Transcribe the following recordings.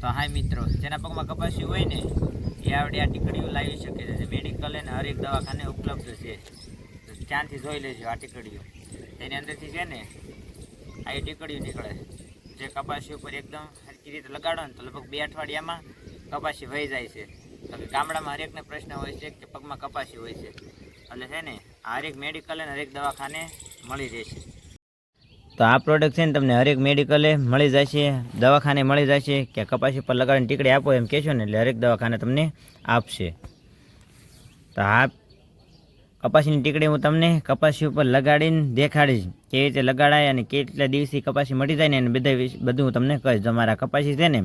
તો હાય મિત્રો, જેના પગમાં કપાસી હોય ને, એ આવડે આ ટીકડીઓ લાવી શકે છે. જે મેડિકલ અને હરેક દવાખાને ઉપલબ્ધ છે. તો ત્યાંથી જોઈ લેજો આ ટીકડીઓ. એની અંદરથી છે ને, આ એ ટીકડીઓ નીકળે. જે કપાસી ઉપર એકદમ સરખી રીતે લગાડો ને તો લગભગ બે અઠવાડિયામાં કપાસી વહી જાય છે. તો ગામડામાં હરેકને પ્રશ્ન હોય છે કે પગમાં કપાસી હોય છે. એટલે છે ને હરેક મેડિકલ અને હરેક દવાખાને મળી રહેશે. તો આ પ્રોડક્ટ છે ને તમને હરેક મેડિકલે મળી જશે, દવાખાને મળી જશે, કે કપાસી પર લગાડીને ટીકડી આપો એમ કહેશો ને એટલે હરેક દવાખાને તમને આપશે. તો આ કપાસીની ટીકડી હું તમને કપાસી ઉપર લગાડીને દેખાડીશ, કેવી રીતે લગાડાય અને કેટલા દિવસથી કપાસી મળી જાય ને એને બધા બધું હું તમને કહીશ. તમારા મારા કપાસી છે ને,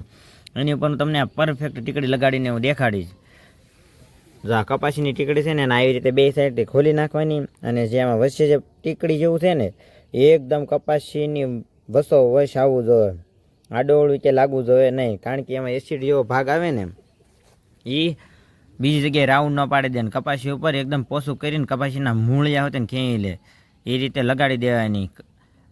એની ઉપર હું તમને આ પરફેક્ટ ટીકડી લગાડીને હું દેખાડીશ. જો આ કપાસીની ટીકડી છે ને આવી રીતે બે સાઈડથી ખોલી નાખવાની અને જે આમાં વચ્ચે જે ટીકડી જેવું છે ને એકદમ કપાસીની વસો વશ આવવું જોઈએ. આડોળું કે લાગવું જોઈએ નહીં, કારણ કે એમાં એસિડ જેવો ભાગ આવે ને એ બીજી જગ્યાએ રાઉન્ડ ન પાડી દે ને કપાસી ઉપર એકદમ પોસું કરીને કપાસીના મૂળિયા હોય ને ખેંચી લે. એ રીતે લગાડી દેવાની.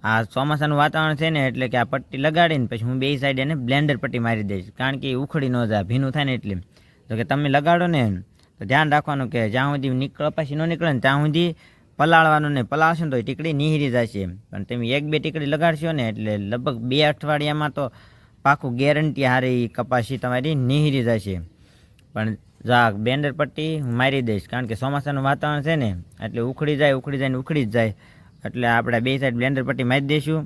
આ ચોમાસાનું વાતાવરણ છે ને એટલે કે આ પટ્ટી લગાડીને પછી હું બે સાઈડ એને બ્લેન્ડર પટ્ટી મારી દઈશ, કારણ કે એ ઉખડી ન જાય, ભીનું થાય ને એટલે. તો કે તમે લગાડો ને, તો ધ્યાન રાખવાનું કે જ્યાં સુધી નીકળ, કપાસી ન નીકળે ને ત્યાં સુધી પલાળવાનું ને પલાળશો ને તો એ ટીકડી નીહરી જશે પણ તમે એક બે ટીકડી લગાડશો ને એટલે લગભગ બે અઠવાડિયામાં તો પાકું ગેરંટી હારે કપાસી તમારી નીહરી જશે પણ જા બેન્ડર પટ્ટી હું મારી દઈશ, કારણ કે ચોમાસાનું વાતાવરણ છે ને, એટલે ઉખડી જાય ઉખડી જાય ને ઉખડી જ જાય. એટલે આપણે બે સાઈડ બ્લેન્ડર પટ્ટી મારી દઈશું.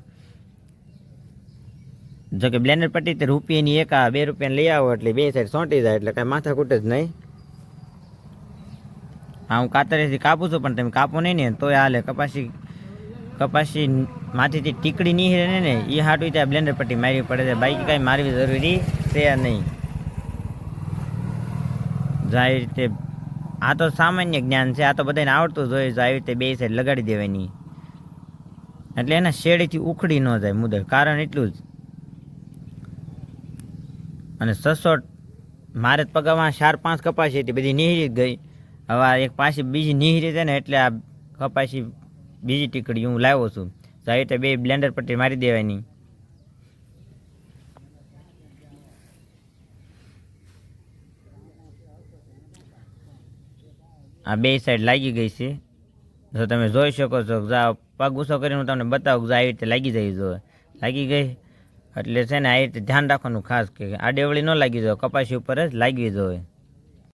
જો કે બ્લેન્ડર પટ્ટી તે રૂપિયાની એક આ બે રૂપિયાની લઈ આવો એટલે બે સાઈડ સોંટી જાય, એટલે કાંઈ માથા કૂટ જ નહીં. હા, હું કાતરેથી કાપું છું, પણ તમે કાપો નહીં ને, તોય હાલે. કપાસી કપાસી માથેથી ટીકડી નહીં રહે ને એ હાટું ત્યાં બ્લેન્ડર પટ્ટી મારવી પડે છે. બાઈક કાંઈ મારવી જરૂરી છે નહીં. આવી રીતે, આ તો સામાન્ય જ્ઞાન છે, આ તો બધાને આવડતું જ હોય જો આવી રીતે બે સાઈડ લગાડી દેવાની. એટલે એના શેડીથી ઉખડી ન જાય મુદર કારણ એટલું જ. અને સસોટ, મારે જ પગામાં ચાર પાંચ કપાસી હતી, બધી નીહરી ગઈ. હવે એક પાછી બીજી નીહરી છે ને એટલે આ કપાસી બીજી ટીકડી હું લાવ્યો છું. તો આવી રીતે બે બ્લેન્ડર પટ્ટી મારી દેવાની. આ બે સાઈડ લાગી ગઈ છે. જો તમે જોઈ શકો છો, જા પગ ગુસ્સો કરીને હું તમને બતાવું કે આવી રીતે લાગી જાય જો લાગી ગઈ? એટલે છે ને આ રીતે ધ્યાન રાખવાનું ખાસ કે આડેવળી ન લાગી જાય, કપાસી ઉપર જ લાગવી જોઈએ